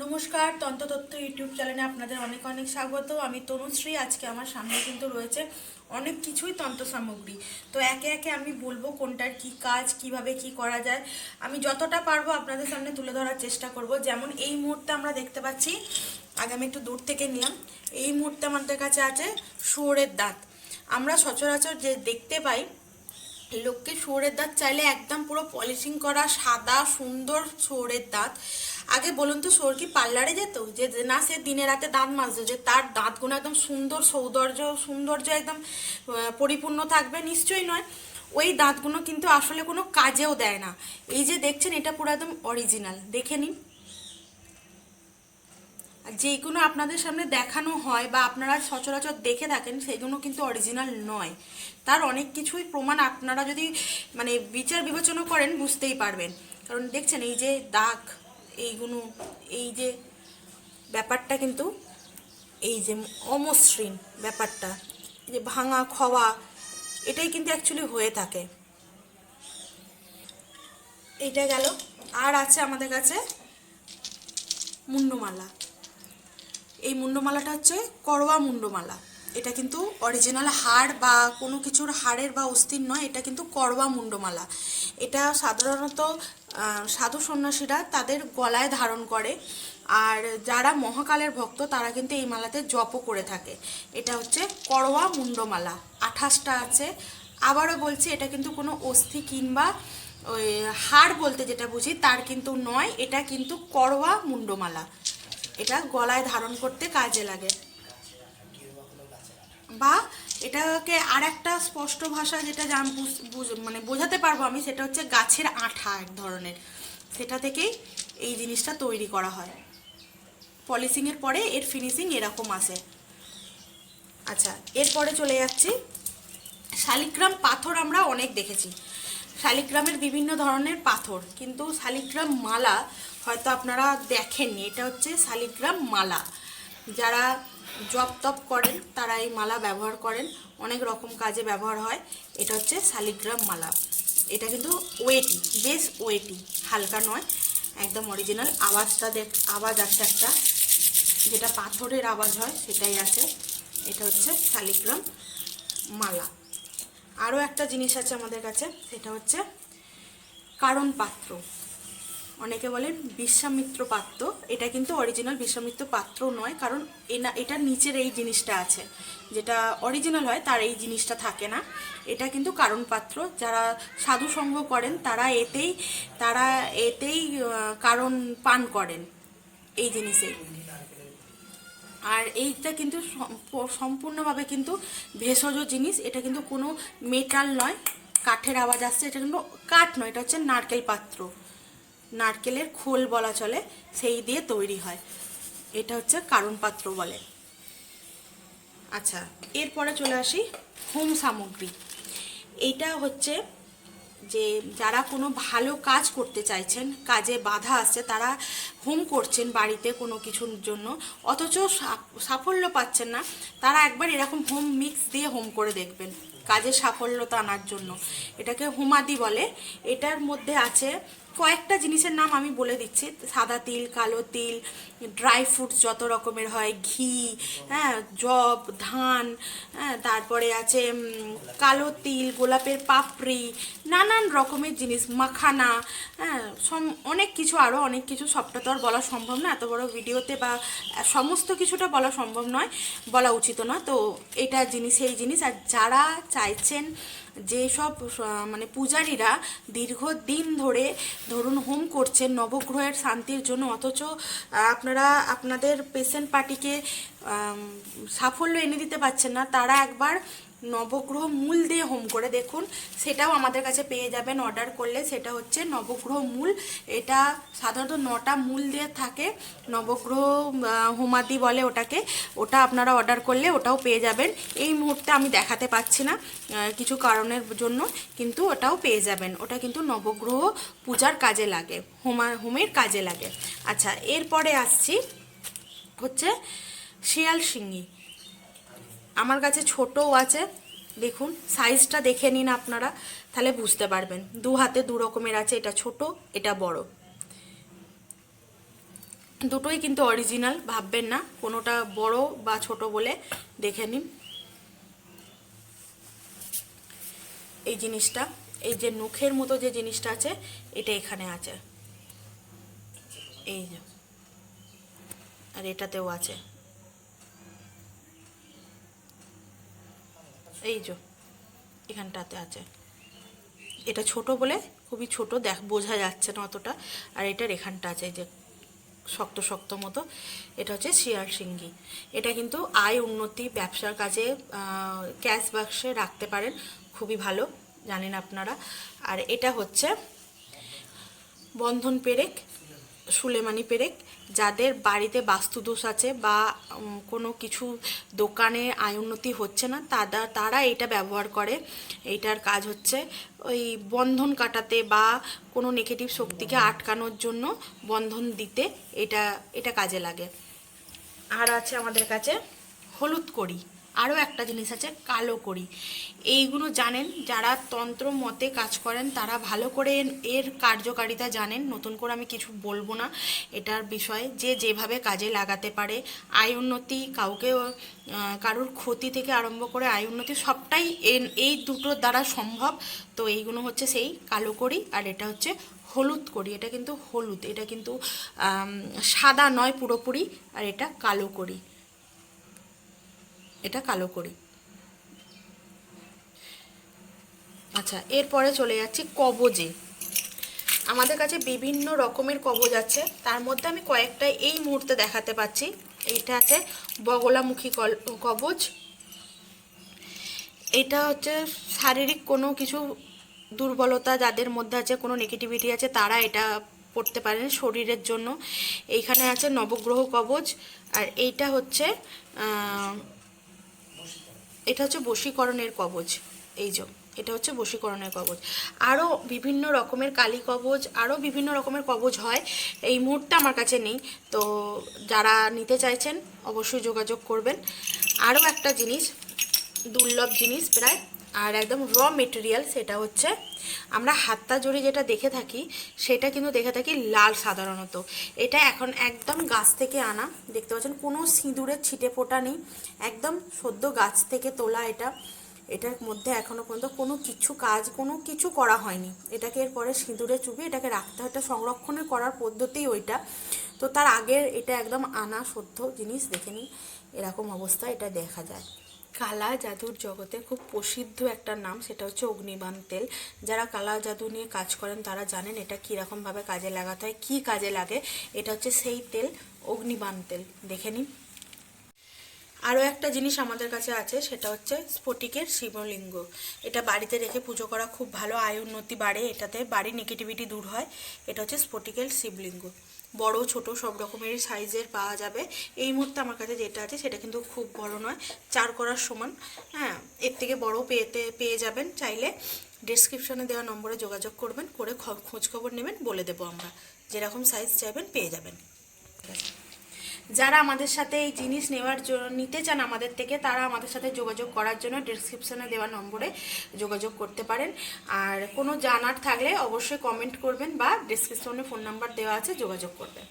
নমস্কার তন্ত্রতত্ত্ব ইউটিউব চ্যানেলে আপনাদের অনেক অনেক স্বাগত। আমি তনুশ্রী, আজকে আমার সামনে কিন্তু রয়েছে অনেক কিছুই তন্ত্র সামগ্রী। তো একে একে আমি বলব কোনটার কি কাজ, কীভাবে কি করা যায়। আমি যতটা পারব আপনাদের সামনে তুলে ধরার চেষ্টা করব। যেমন এই মুহূর্তে আমরা দেখতে পাচ্ছি, আগে আমি একটু দূর থেকে নিলাম, এই মুহূর্তে আমাদের কাছে আছে শুয়োরের দাঁত। আমরা সচরাচর যে দেখতে পাই, লোককে শুয়োরের দাঁত চাইলে একদম পুরো পলিশিং করা সাদা সুন্দর শুয়োরের দাঁত। আগে বলুন তো শুয়োর কি পার্লারে যেত? যে না, সে দিনে রাতে দাঁত মাজতো, যে তার দাঁতগুলো একদম সুন্দর সৌন্দর্য সৌন্দর্য একদম পরিপূর্ণ থাকবে, নিশ্চয়ই নয়। ওই দাঁতগুলো কিন্তু আসলে কোনো কাজেও দেয় না। এই যে দেখছেন, এটা পুরো একদম অরিজিনাল দেখে নিন। যেগুলো আপনাদের সামনে দেখানো হয় বা আপনারা সচরাচর দেখে থাকেন সেগুলো কিন্তু অরিজিনাল নয়। তার অনেক কিছুই প্রমাণ আপনারা যদি মানে বিচার বিবেচনা করেন, বুঝতেই পারবেন। কারণ দেখছেন, এই যে দাগ এইগুলো এই যে ব্যাপারটা কিন্তু, এই যে অমসৃণ ব্যাপারটা যে ভাঙা খওয়া এটাই কিন্তু অ্যাকচুয়ালি হয়ে থাকে। এইটা গেল। আর আছে আমাদের কাছে মুন্ডমালা। এই মুন্ডমালাটা হচ্ছে করোয়া মুন্ডমালা। এটা কিন্তু অরিজিনাল হাড় বা কোনো কিছুর হাড়ের বা অস্থির নয়, এটা কিন্তু করোয়া মুন্ডমালা। এটা সাধারণত সাধু সন্ন্যাসীরা তাদের গলায় ধারণ করে, আর যারা মহাকালের ভক্ত তারা কিন্তু এই মালাতে জপও করে থাকে। এটা হচ্ছে করোয়া মুন্ডমালা। আঠাশটা আছে। আবারও বলছি, এটা কিন্তু কোনো অস্থি কিংবা ওই হাড় বলতে যেটা বুঝি, তার কিন্তু নয়, এটা কিন্তু করোয়া মুন্ডমালা। এটা গলায় ধারণ করতে কাজে লাগে। বা এটাকে আর একটা স্পষ্ট ভাষা যেটা জান মানে বোঝাতে পারব আমি, সেটা হচ্ছে গাছের আঠা এক ধরনের। সেটা থেকেই এই জিনিসটা তৈরি করা হয়। পলিশিংয়ের পরে এর ফিনিশিং এরকম আসে আচ্ছা এরপরে চলে যাচ্ছি। শালিগ্রাম পাথর আমরা অনেক দেখেছি। শালিগ্রামের বিভিন্ন ধরনের পাথর, কিন্তু শালিগ্রাম মালা হয়তো আপনারা দেখেননি। এটা হচ্ছে শালিগ্রাম মালা। যারা জপ তপ করেন, তারা এই মালা ব্যবহার করেন। অনেক রকম কাজে ব্যবহার হয়। এটা হচ্ছে শালিগ্রাম মালা। এটা কিন্তু ওয়েটি, বেশ ওয়েটি, হালকা নয়, একদম অরিজিনাল আওয়াজটা দেখ, আওয়াজ আছে একটা, যেটা পাথরের আওয়াজ হয়, সেটাই আছে। এটা হচ্ছে শালিগ্রাম মালা। আরও একটা জিনিস আছে আমাদের কাছে, সেটা হচ্ছে কারণ পাত্র। অনেকে বলেন বিশ্বামিত্র পাত্র। এটা কিন্তু অরিজিনাল বিশ্বামিত্র পাত্র নয়, কারণ এনা, এটার নিচের এই জিনিসটা আছে। যেটা অরিজিনাল হয়, তার এই জিনিসটা থাকে না। এটা কিন্তু কারণ পাত্র যারা সাধু সঙ্গ করেন, তারা এতেই তারা এতেই কারণ পান করেন এই জিনিসেই আর এইটা কিন্তু সম্পূর্ণভাবে কিন্তু ভেষজ জিনিস। এটা কিন্তু কোনো মেটাল নয়, কাঠের আওয়াজ আসছে, এটা কিন্তু কাঠ নয়, এটা হচ্ছে নারকেল পাত্র। নারকেলের খোল বলা চলে, সেই দিয়ে তৈরি হয়। এটা হচ্ছে কারণ পাত্র বলে। আচ্ছা এরপরে চলে আসি হোম সামগ্রী। এটা হচ্ছে যে যারা কোনো ভালো কাজ করতে চাইছেন, কাজে বাধা আসছে, তারা হোম করছেন বাড়িতে কোনো কিছুর জন্য, অথচ সাফল্য পাচ্ছেন না, তারা একবার এরকম হোম মিক্স দিয়ে হোম করে দেখবেন, কাজে সাফল্যতা আনার জন্য। এটাকে হোমাদি বলে। এটার মধ্যে আছে কয়েকটা জিনিসের নাম আমি বলে দিচ্ছি। সাদা তিল, কালো তিল ড্রাই ফ্রুটস যত রকমের হয়, ঘি হ্যাঁ জব ধান হ্যাঁ তারপরে আছে কালো তিল, গোলাপের পাপড়ি, নানান রকমের জিনিস, মাখানা হ্যাঁ সম- অনেক কিছু আরও অনেক কিছু। সবটা তো আর বলা সম্ভব না, এত বড় ভিডিওতে বা সমস্ত কিছুটা বলা সম্ভব নয়, বলা উচিত না তো এটা জিনিস এই জিনিস, আর যারা চাইছেন যেসব মানে পূজারীরা দীর্ঘদিন ধরে ধরুন হোম করছেন নবগ্রহের শান্তির জন্য, অথচ আপনারা আপনাদের পেশেন্ট পার্টিকে সাফল্য এনে দিতে পারছেন না, তারা একবার নবগ্রহ মূল দিয়ে হোম করে দেখুন। সেটাও আমাদের কাছে পেয়ে যাবেন অর্ডার করলে। সেটা হচ্ছে নবগ্রহ মূল। এটা সাধারণত নটা মূল দিয়ে থাকে। নবগ্রহ হোমাদি বলে ওটাকে। ওটা আপনারা অর্ডার করলে ওটাও পেয়ে যাবেন। এই মুহূর্তে আমি দেখাতে পাচ্ছি না কিছু কারণের জন্য, কিন্তু ওটাও পেয়ে যাবেন। ওটা কিন্তু নবগ্রহ পূজার কাজে লাগে, হোমা, হোমের কাজে লাগে। আচ্ছা এরপরে আসছি হচ্ছে শিয়াল শিঙি আমার কাছে ছোটও আছে। দেখুন সাইজটা দেখে নিন আপনারা, তাহলে বুঝতে পারবেন। দু হাতে দু রকমের আছে, এটা ছোট, এটা বড়। দুটোই কিন্তু অরিজিনাল ভাববেন না, কোনোটা বড় বা ছোট বলে দেখে নিন। এই জিনিসটা, এই যে নখের মতো যে জিনিসটা আছে, এটা এখানে আছে। এই যে। আর এটাতেও আছে। এই যে, এখানটাতে আছে। এটা ছোট বলে খুবই ছোট, দেখ, বোঝা যাচ্ছে না অতটা। আর এটার এখানটা আছে যে শক্ত শক্ত মতো। এটা হচ্ছে শিয়ার সিঙ্গি। এটা কিন্তু আয় উন্নতি, ব্যবসার কাজে ক্যাশ বাক্সে রাখতে পারেন। খুবই ভালো, জানেন আপনারা। আর এটা হচ্ছে বন্ধন পেরেক, সুলেমানি পেরেক। যাদের বাড়িতে বাস্তুদোষ আছে বা কোনো কিছু দোকানে আয় উন্নতি হচ্ছে না তারা তারা এটা ব্যবহার করে। এইটার কাজ হচ্ছে ওই বন্ধন কাটাতে বা কোনো নেগেটিভ শক্তিকে আটকানোর জন্য বন্ধন দিতে এটা এটা কাজে লাগে। আর আছে আমাদের কাছে হলুদ করি আরও একটা জিনিস আছে, কালো করি এইগুলো জানেন, যারা তন্ত্র মতে কাজ করেন, তারা ভালো করে এর কার্যকারিতা জানেন। নতুন করে আমি কিছু বলব না, এটার বিষয়ে। যে যেভাবে কাজে লাগাতে পারে, আয় উন্নতি কাউকে কারোর ক্ষতি থেকে আরম্ভ করে আয় উন্নতি, সবটাই এই দুটোর দ্বারা সম্ভব। তো এইগুলো হচ্ছে সেই কালো করি আর এটা হচ্ছে হলুদ করি এটা কিন্তু হলুদ, এটা কিন্তু সাদা নয়, পুরোপুরি, আর এটা কালো করি এটা কালো করি। আচ্ছা এরপরে চলে যাচ্ছি কবজে। আমাদের কাছে বিভিন্ন রকমের কবজ আছে। তার মধ্যে আমি কয়েকটা এই মুহূর্তে দেখাতে পাচ্ছি। এইটা আছে বগলামুখী কবজ। এটা হচ্ছে শারীরিক কোনো কিছু দুর্বলতা যাদের মধ্যে আছে, কোনো নেগেটিভিটি আছে, তারা এটা পড়তে পারেন শরীরের জন্য। এইখানে আছে নবগ্রহ কবজ। আর এইটা হচ্ছে এটা হচ্ছে বশীকরণের কবজ। এই যে, এটা হচ্ছে বশীকরণের কবজ। আরও বিভিন্ন রকমের কালী কবজ আরও বিভিন্ন রকমের কবজ হয়। এই মুহূর্তে আমার কাছে নেই। তো যারা নিতে চাইছেন, অবশ্যই যোগাযোগ করবেন। আরও একটা জিনিস, দুর্লভ জিনিস প্রায় আর একদম র মেটেরিয়াল সেটা হচ্ছে আমরা হাত্তা জড়ি যেটা দেখে থাকি, সেটা কিন্তু দেখে থাকি লাল সাধারণত। এটা এখন একদম গাছ থেকে আনা, দেখতে পাচ্ছেন কোনো সিঁদুরের ছিটে ফোটা নেই, একদম সদ্য গাছ থেকে তোলা এটা। এটার মধ্যে এখনও পর্যন্ত কোনো কিছু কাজ, কোনো কিছু করা হয়নি। এটাকে এরপরে সিঁদুরে চুবিয়ে এটাকে রাখতে হয়। এটা সংরক্ষণের করার পদ্ধতি ওইটা। তো তার আগের এটা একদম আনা সদ্য জিনিস, দেখে নিন, এরকম অবস্থা এটা দেখা যায়। কালা জাদুর জগতে খুব প্রসিদ্ধ একটা নাম, সেটা হচ্ছে অগ্নিবাণ তেল। যারা কালা জাদু নিয়ে কাজ করেন, তারা জানেন এটা কীরকমভাবে কাজে লাগাতে হয়, কী কাজে লাগে, এটা হচ্ছে সেই তেল, অগ্নিবাণ তেল। দেখে নিন। আরও একটা জিনিস আমাদের কাছে আছে, সেটা হচ্ছে স্ফটিকের শিবলিঙ্গ। এটা বাড়িতে রেখে পুজো করা খুব ভালো, আয় উন্নতি বাড়ে, এটাতে বাড়ির নেগেটিভিটি দূর হয়। এটা হচ্ছে স্ফটিকের শিবলিঙ্গ। বড়, ছোট, সব রকমের সাইজের পাওয়া যাবে। এই মুহূর্তে আমার কাছে যেটা আছে, সেটা কিন্তু খুব বড় নয়, চার করার সমান। হ্যাঁ এর থেকে বড় পেতে, পেয়ে যাবেন চাইলে ডেসক্রিপশনে দেওয়া নম্বরে যোগাযোগ করবেন, করে খ- খোঁজ নেবেন, বলে দেবো আমরা। যেরকম সাইজ চাইবেন, পেয়ে যাবেন। যারা আমাদের সাথে এই জিনিস নেওয়ার জন্য নিতে চান আমাদের থেকে, তারা আমাদের সাথে যোগাযোগ করার জন্য ডিসক্রিপশনে দেওয়া নম্বরে যোগাযোগ করতে পারেন। আর কোনো জানার থাকলে অবশ্যই কমেন্ট করবেন বা ডিসক্রিপশনে ফোন নাম্বার দেওয়া আছে, যোগাযোগ করবেন।